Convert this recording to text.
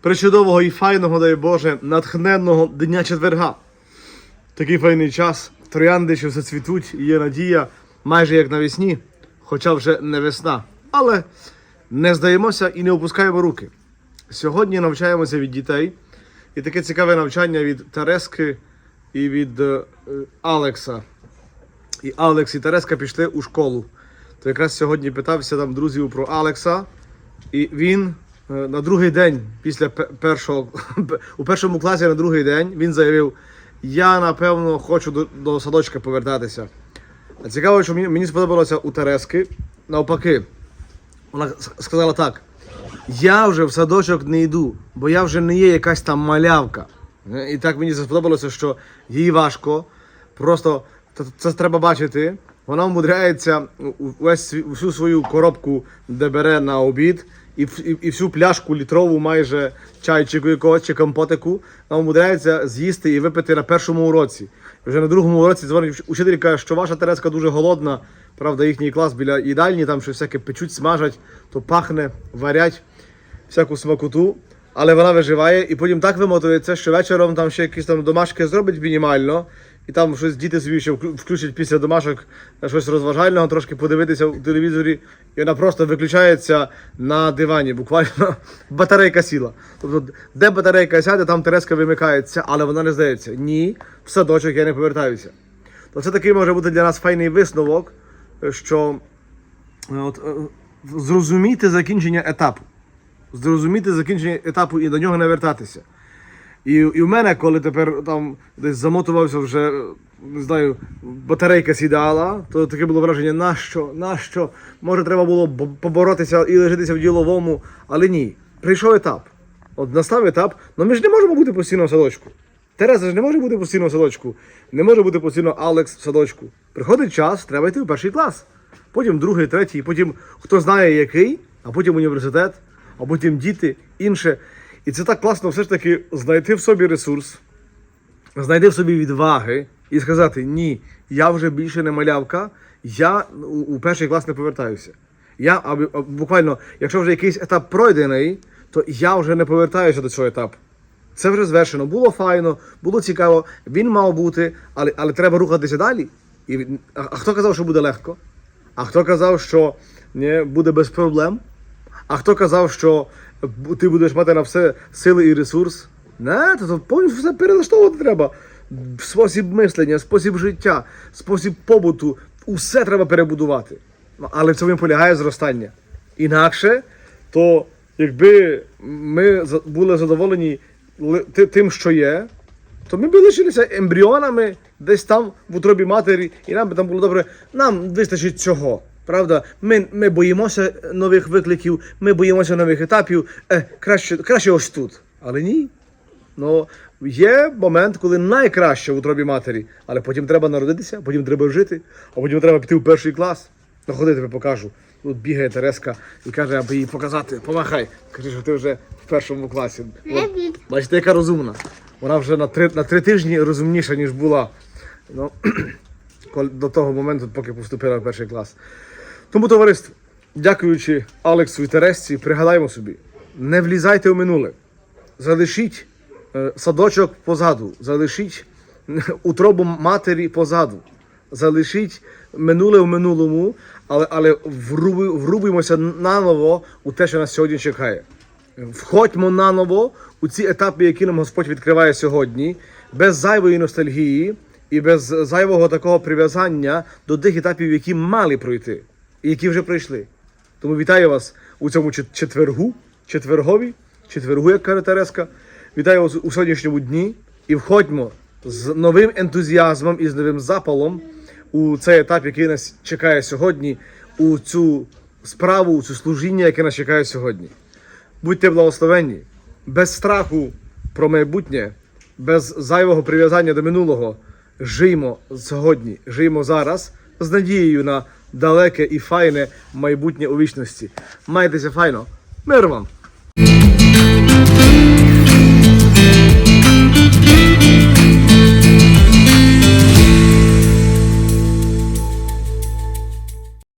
причудового і файного, дай Боже, натхненного дня четверга. Такий файний час. Троянди ще все цвітуть, і є надія, майже як навесні, хоча вже не весна. Але не здаємося і не опускаємо руки. Сьогодні навчаємося від дітей. І таке цікаве навчання від Терески і від е, Алекса. І Алекс і Тереска пішли у школу. То якраз сьогодні питався там друзів про Алекса. І він на другий день, після першого, у першому класі на другий день, він заявив: Я напевно хочу до, до садочка повертатися. А цікаво, що мені, мені сподобалося у Терески. Навпаки, вона сказала так: я вже в садочок не йду, бо я вже не є якась там малявка. Е, І так мені сподобалося, що їй важко. Просто це, треба бачити. Вона умудряється свій- всю свою коробку, де бере на обід, і, і, і всю пляшку літрову майже чайчику якогось чи компотику, вона умудряється з'їсти і випити на першому уроці. Вже на другому уроці дзвонить учитель каже, що ваша Тереска дуже голодна. Правда, їхній клас біля їдальні, там щось всяке печуть, смажать, то пахне, варять всяку смакоту, але вона виживає і потім так вимотується, що вечором там ще якісь там домашки зробить мінімально, і там щось діти собі ще включать після домашок щось розважального, трошки подивитися у телевізорі, і вона просто виключається на дивані. Буквально батарейка сіла. Тобто, де батарейка сяде, там Тереска вимикається, але вона не здається. Ні, в садочок я не повертаюся. То це такий може бути для нас файний висновок, що е, от, е, зрозуміти закінчення етапу зрозуміти закінчення етапу і до нього не вертатися. І, і в мене, коли тепер там десь замотувався вже, не знаю, батарейка сідала, то таке було враження, нащо, нащо? Може, треба було поборотися і лежитися в діловому, але ні. Прийшов етап. От настав етап, ну ми ж не можемо бути постійно в садочку. Тереза ж не може бути постійно в садочку, не може бути постійно Алекс в садочку. Приходить час, треба йти в перший клас. Потім другий, третій, потім хто знає який, а потім університет, а потім діти, інше. І це так класно все ж таки знайти в собі ресурс, знайти в собі відваги і сказати: ні, я вже більше не малявка, я у, перший клас не повертаюся. Я а, буквально, якщо вже якийсь етап пройдений, то я вже не повертаюся до цього етапу. Це вже звершено. Було файно, було цікаво, він мав бути, але, але треба рухатися далі. І, а, а хто казав, що буде легко? А хто казав, що не, буде без проблем? А хто казав, що ти будеш мати на все сили і ресурс? Не, то, повністю все перелаштовувати треба. Спосіб мислення, спосіб життя, спосіб побуту, усе треба перебудувати. Але в цьому полягає зростання. Інакше, то якби ми були задоволені тим, що є, то ми б лишилися ембріонами десь там в утробі матері, і нам би там було добре. Нам вистачить цього. Правда, ми, ми боїмося нових викликів, ми боїмося нових етапів. Е, краще, краще ось тут. Але ні. Ну, є момент, коли найкраще в утробі матері, але потім треба народитися, потім треба жити, а потім треба піти в перший клас. Ну, ходи, тебе покажу. Тут бігає Тереска і каже, аби їй показати, помахай. Кажи, що ти вже в першому класі. От, Бачите, яка розумна. Вона вже на три, на три тижні розумніша, ніж була ну, до того моменту, поки поступила в перший клас. Тому, товариство, дякуючи Алексу і Тересці, пригадаємо собі, не влізайте у минуле. Залишіть е, садочок позаду, залишіть утробу матері позаду, залишіть минуле в минулому, але, але врубуємося наново у те, що нас сьогодні чекає. Входьмо наново у ці етапи, які нам Господь відкриває сьогодні, без зайвої ностальгії і без зайвого такого прив'язання до тих етапів, які мали пройти, і які вже пройшли. Тому вітаю вас у цьому четвергу, четвергові, четвергу, як каже Тереска. Вітаю вас у сьогоднішньому дні і входьмо з новим ентузіазмом і з новим запалом у цей етап, який нас чекає сьогодні, у цю справу, у цю служіння, яке нас чекає сьогодні. Будьте благословенні, без страху про майбутнє, без зайвого прив'язання до минулого. Жиймо сьогодні, жиймо зараз з надією на далеке і файне майбутнє у вічності. Майтеся файно. Мир вам!